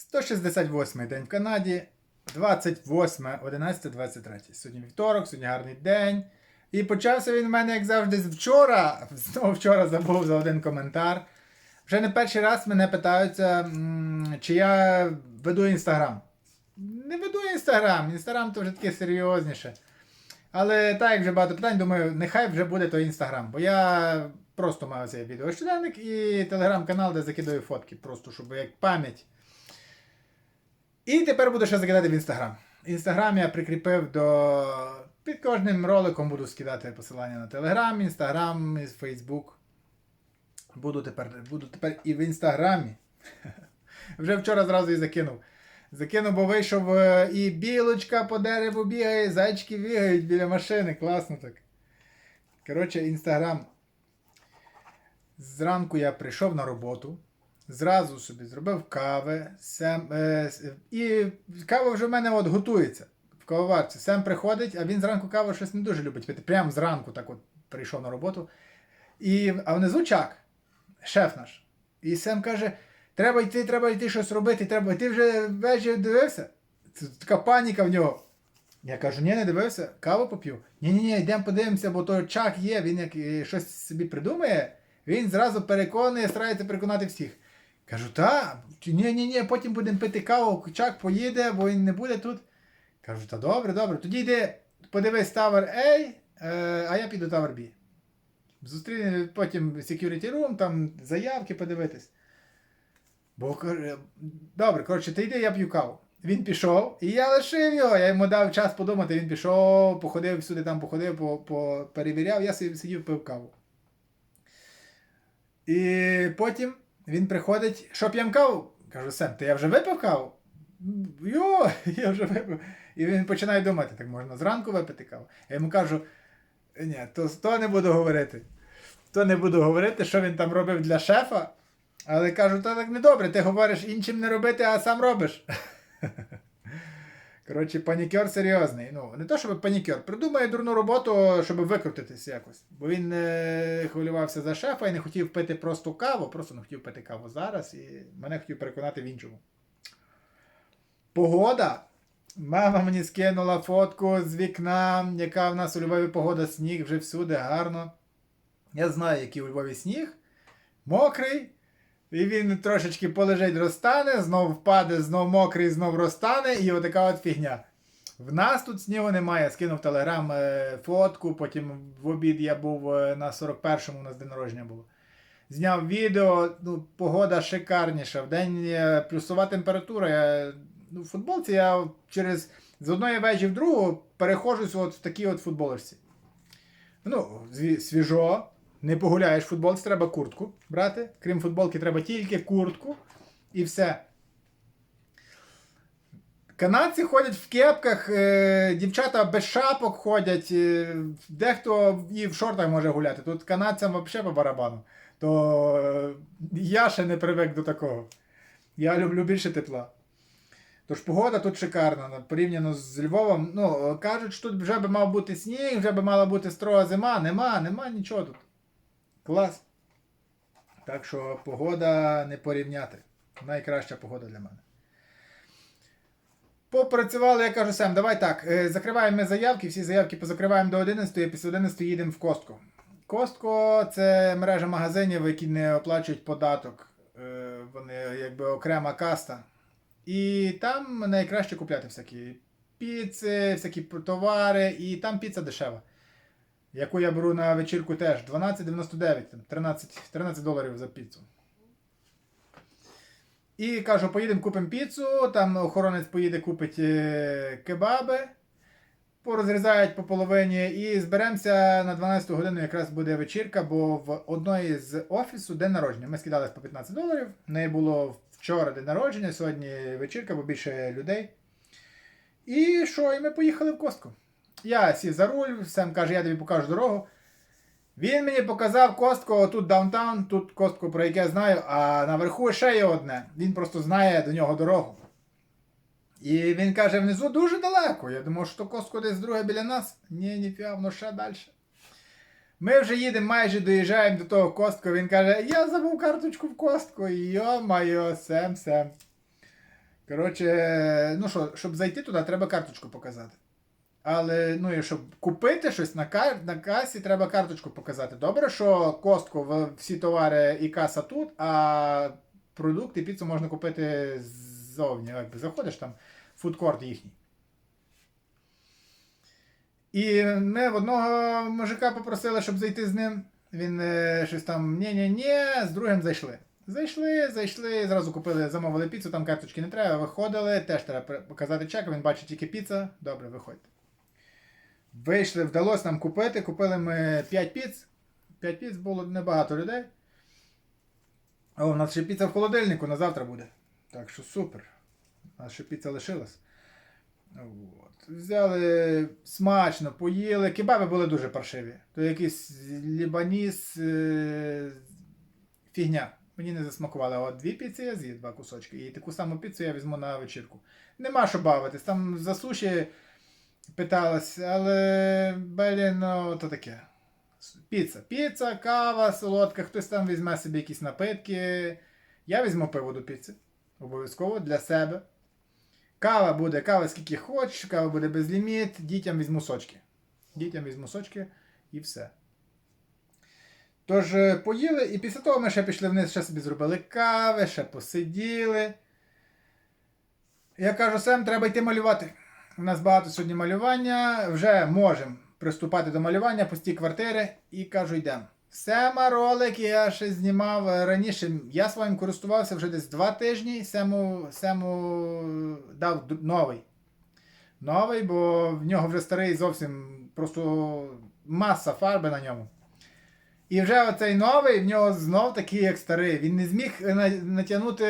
168 день в Канаді, 28, 11, 23. Сьогодні вівторок, сьогодні гарний день. І почався він в мене, як завжди, з вчора. Знову вчора забув за один коментар. Вже не перший раз мене питаються, чи я веду інстаграм. Не веду інстаграм. Інстаграм то вже таке серйозніше. Але так, як вже багато питань, думаю, нехай вже буде той інстаграм. Бо я просто маю цей відеощоденник і телеграм-канал, де закидаю фотки, просто щоб як пам'ять. І тепер буду ще закидати в інстаграм. Інстаграм я прикріпив до. Під кожним роликом буду скидати посилання на Телеграм, Інстаграм, Фейсбук. Буду тепер, буду тепер і в інстаграмі. Вже вчора зразу і закинув. Закинув, бо вийшов е, і білочка по дереву бігає, і зайчики бігають біля машини. Класно так. Коротше, інстаграм. Зранку я прийшов на роботу. Зразу собі зробив кави. Сем, е, і кава вже в мене от готується в кавоварці. Сем приходить, а він зранку каву щось не дуже любить пити. Прямо зранку так от прийшов на роботу. І, а внизу чак, шеф наш. І Сем каже: треба йти, треба йти щось робити, треба. Ти вже ввечері дивився? Це така паніка в нього. Я кажу, ні, не дивився, каву поп'ю. Ні, ні, йдемо подивимося, бо то чак є, він як е, щось собі придумає, він зразу переконує, старається переконати всіх. Кажу, та, ні, ні, потім будемо пити каву, чак поїде, бо він не буде тут. Кажу, та добре, добре. Тоді йди, подивись Tower A, е, а я піду Tower B. Зустріне потім security room, там заявки подивитись. Бо добре, коротше, ти йди, я п'ю каву. Він пішов, і я лишив його. Я йому дав час подумати. Він пішов, походив всюди там походив, по, по, перевіряв, я сидів, пив каву. І потім він приходить, що п'єм каву? Кажу, Сем, ти я вже випив каву? Йо, я вже випив. І він починає думати, так можна зранку випити каву. Я йому кажу, ні, то, то не буду говорити. То не буду говорити, що він там робив для шефа. Але кажу, то так не добре, ти говориш іншим не робити, а сам робиш. Коротше, панікер серйозний. Ну, не то, щоб панікер. Придумає дурну роботу, щоб викрутитись якось. Бо він е, хвилювався за шефа і не хотів пити просто каву, просто не хотів пити каву зараз і мене хотів переконати в іншому. Погода. Мама мені скинула фотку з вікна, яка в нас у Львові погода, сніг вже всюди, гарно. Я знаю, який у Львові сніг. Мокрий. І він трошечки полежить, розтане, знов впаде, знов мокрий, знов розтане, і отака от фігня. В нас тут снігу немає. Скинув телеграм е, фотку, потім в обід я був е, на 41-му, у нас день народження було. Зняв відео, ну, погода шикарніша. В день е, плюсова температура. Я, ну, в футболці я через з одної вежі в другу перехожусь от в такій от футболочці. Ну, свіжо. Не погуляєш в футболці, треба куртку брати. Крім футболки, треба тільки куртку і все. Канадці ходять в кепках, е, дівчата без шапок ходять, е, дехто і в шортах може гуляти. Тут канадцям взагалі по барабану. То е, я ще не привик до такого. Я люблю більше тепла. Тож погода тут шикарна, порівняно з Львовом. Ну, кажуть, що тут вже би мав бути сніг, вже би мала бути строга зима. Нема, нема нічого тут. Клас. Так що погода не порівняти. Найкраща погода для мене. Попрацювали, я кажу, Сем, давай так. е, Закриваємо ми заявки, всі заявки позакриваємо до 11, а після 11 їдемо в Костко. Костко це мережа магазинів, які не оплачують податок. Е, Вони якби окрема каста. І там найкраще купляти всякі піци, всякі товари, і там піца дешева. Яку я беру на вечірку теж 12,99, 13, 13 доларів за піцу. І кажу, поїдемо купимо піцу, там охоронець поїде купить е, кебаби, порозрізають по половині і зберемося на 12 годину якраз буде вечірка, бо в одної з офісу день народження. Ми скидались по 15 доларів. В неї було вчора день народження, сьогодні вечірка, бо більше людей. І що? І ми поїхали в костку. Я сів за руль, Сем каже, я тобі покажу дорогу. Він мені показав костку, тут даунтаун, тут костку, про яке знаю, а наверху ще є одне. Він просто знає до нього дорогу. І він каже, внизу дуже далеко. Я думав, що костку десь друге біля нас. Ні, ніфіга, воно ще далі. Ми вже їдемо, майже доїжджаємо до того костку. Він каже, я забув карточку в костку. Йо-майо, Сем, Сем. Коротше, ну що, щоб зайти туди, треба карточку показати. Але ну, щоб купити щось на, кар... на касі, треба карточку показати. Добре, що костку всі товари і каса тут, а продукти, піцу можна купити ззовні. Якби заходиш там, фудкорт їхній. І ми в одного мужика попросили, щоб зайти з ним. Він е, щось там ні-ні-ні, з другим зайшли. Зайшли, зайшли, зразу купили, замовили піцу, там карточки не треба, виходили, теж треба показати чек, він бачить тільки піца. Добре, виходьте. Вийшли, вдалося нам купити. Купили ми 5 піц. 5 піц було небагато людей. О, у нас ще піца в холодильнику на завтра буде. Так що супер. У нас ще піца лишилась. От. Взяли смачно, поїли. Кебаби були дуже паршиві. То якийсь лібаніс е- фігня. Мені не засмакували. А от дві піци я з'їв, два кусочки. І таку саму піцу я візьму на вечірку. Нема що бавитись. Там за суші питалась, але блін, ну то таке. Піца. Піца, кава, солодка, хтось там візьме собі якісь напитки. Я візьму пиво до піци. Обов'язково для себе. Кава буде, кава скільки хочеш, кава буде безліміт, дітям візьму сочки. Дітям візьму сочки і все. Тож, е, поїли, і після того ми ще пішли вниз, ще собі зробили кави, ще посиділи. Я кажу, Сем, треба йти малювати. У нас багато сьогодні малювання, вже можемо приступати до малювання, пусті квартири, і кажу, йдемо. Сема ролик я ще знімав е, раніше. Я своїм користувався вже десь два тижні. Сему, Сему дав новий. Новий, бо в нього вже старий зовсім просто маса фарби на ньому. І вже оцей новий в нього знов такий, як старий. Він не зміг натягнути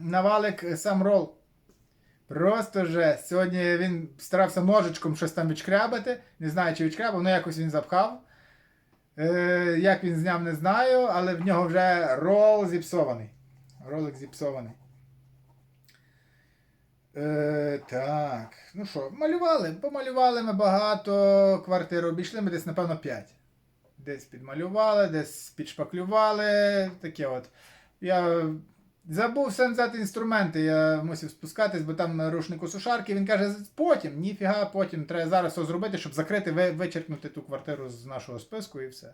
на валик сам рол. Просто жесть. Сьогодні він старався ножичком щось там відшкрябати. Не знаю, чи відшкрябав, але якось він запхав. Е, як він зняв, не знаю, але в нього вже рол зіпсований. Ролик зіпсований. Е, так. Ну що, малювали. Помалювали ми багато квартир. Обійшли ми десь, напевно, 5. Десь підмалювали, десь підшпаклювали. Таке от. Я забув сам взяти інструменти, я мусив спускатись, бо там рушнику сушарки. Він каже, потім, ніфіга, потім треба зараз все зробити, щоб закрити, ви- вичеркнути ту квартиру з нашого списку і все.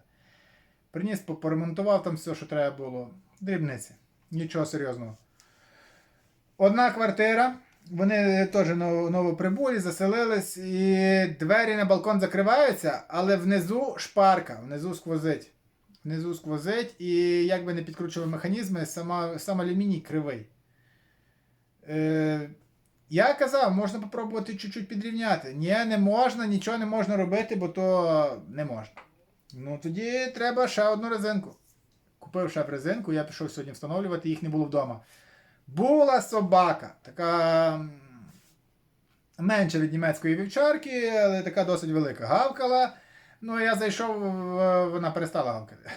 Приніс, поремонтував там все, що треба було. Дрібниці. Нічого серйозного. Одна квартира. Вони теж новоприбулі, заселились, і двері на балкон закриваються, але внизу шпарка, внизу сквозить. Внизу сквозить, і як би не підкручували механізми, сама, сам алюміній кривий. Е, я казав, можна попробувати чуть-чуть підрівняти. Ні, не можна, нічого не можна робити, бо то не можна. Ну тоді треба ще одну резинку. Купив ще резинку, я пішов сьогодні встановлювати, їх не було вдома. Була собака, така менша від німецької вівчарки, але така досить велика. Гавкала. Ну, я зайшов, вона перестала гавкати.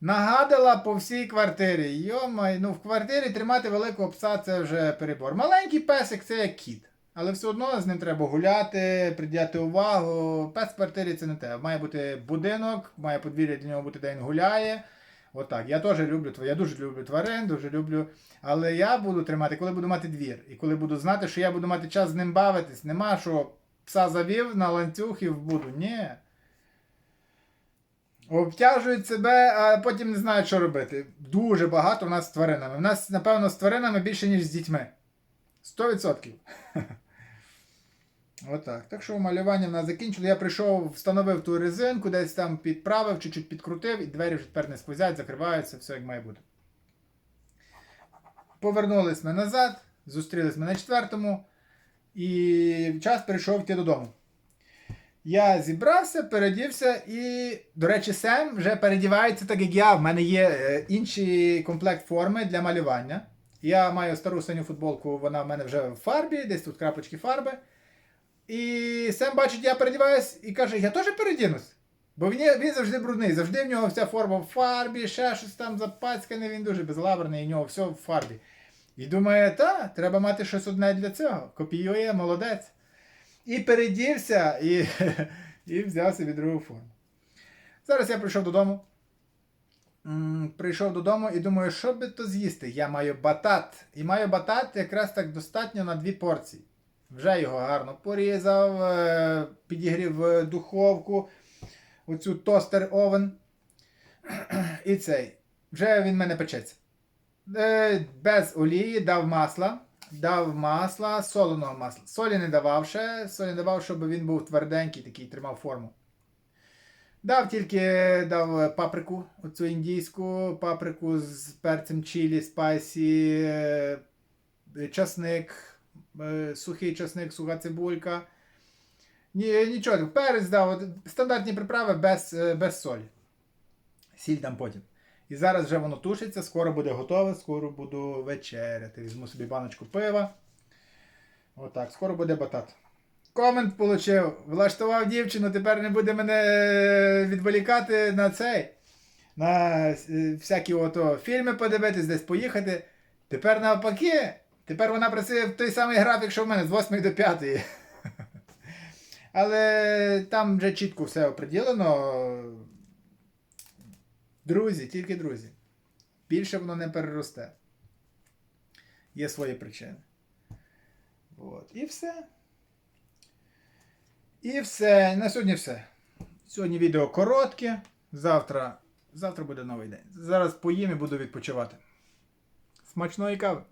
Нагадала по всій квартирі. Йомай, ну в квартирі тримати великого пса це вже перебор. Маленький песик це як кіт. Але все одно з ним треба гуляти, приділяти увагу. Пес в квартирі це не те. Має бути будинок, має подвір'я для нього бути, де він гуляє. Отак. Я теж люблю я дуже люблю тварин, дуже люблю. Але я буду тримати, коли буду мати двір. І коли буду знати, що я буду мати час з ним бавитись. Нема що пса завів на ланцюг і в буду. Ні. Обтяжують себе, а потім не знають, що робити. Дуже багато в нас з тваринами. У нас, напевно, з тваринами більше, ніж з дітьми. 100%. Отак. Так що малювання в нас закінчили. Я прийшов, встановив ту резинку, десь там підправив, чуть-чуть підкрутив, і двері вже тепер не сквозять, закриваються, все як має бути. Повернулись ми назад, зустрілись ми на четвертому, і час прийшов йти додому. Я зібрався, передівся, і, до речі, Сем вже передівається так, як я. В мене є е, інший комплект форми для малювання. Я маю стару синю футболку, вона в мене вже в фарбі, десь тут крапочки фарби. І Сем бачить, я передіваюсь і каже, я теж передінусь. Бо він, він завжди брудний, завжди в нього вся форма в фарбі, ще щось там запацькане, він дуже безлаберний, і в нього все в фарбі. І думає, та, треба мати щось одне для цього. Копіює, молодець. І передівся, і, і взяв собі другу форму. Зараз я прийшов додому. прийшов додому і думаю, що би то з'їсти? Я маю батат. І маю батат якраз так достатньо на дві порції. Вже його гарно порізав, е, підігрів духовку, оцю тостер овен. І цей. Вже він в мене печеться. Е, Без олії дав масла. Дав масла, соленого масла. Солі не давав ще, солі не давав, щоб він був тверденький, такий, тримав форму. Дав тільки дав паприку, оцю індійську, паприку з перцем чилі, спайсі, е, часник, е, сухий часник, суха цибулька. Ні, нічого, перець дав, стандартні приправи без, без солі. Сіль там потім. І зараз вже воно тушиться, скоро буде готове, скоро буду вечеряти. Візьму собі баночку пива. Отак, скоро буде батат. Комент получив. Влаштував дівчину, тепер не буде мене е, відволікати на цей. На е, всякі ото фільми подивитись, десь поїхати. Тепер навпаки. Тепер вона працює в той самий графік, що в мене з 8 до 5. Але там вже чітко все оприділено. Друзі, тільки друзі. Більше воно не переросте. Є свої причини. От. І все. І все. На сьогодні все. Сьогодні відео коротке. Завтра, завтра буде новий день. Зараз поїм і буду відпочивати. Смачної кави!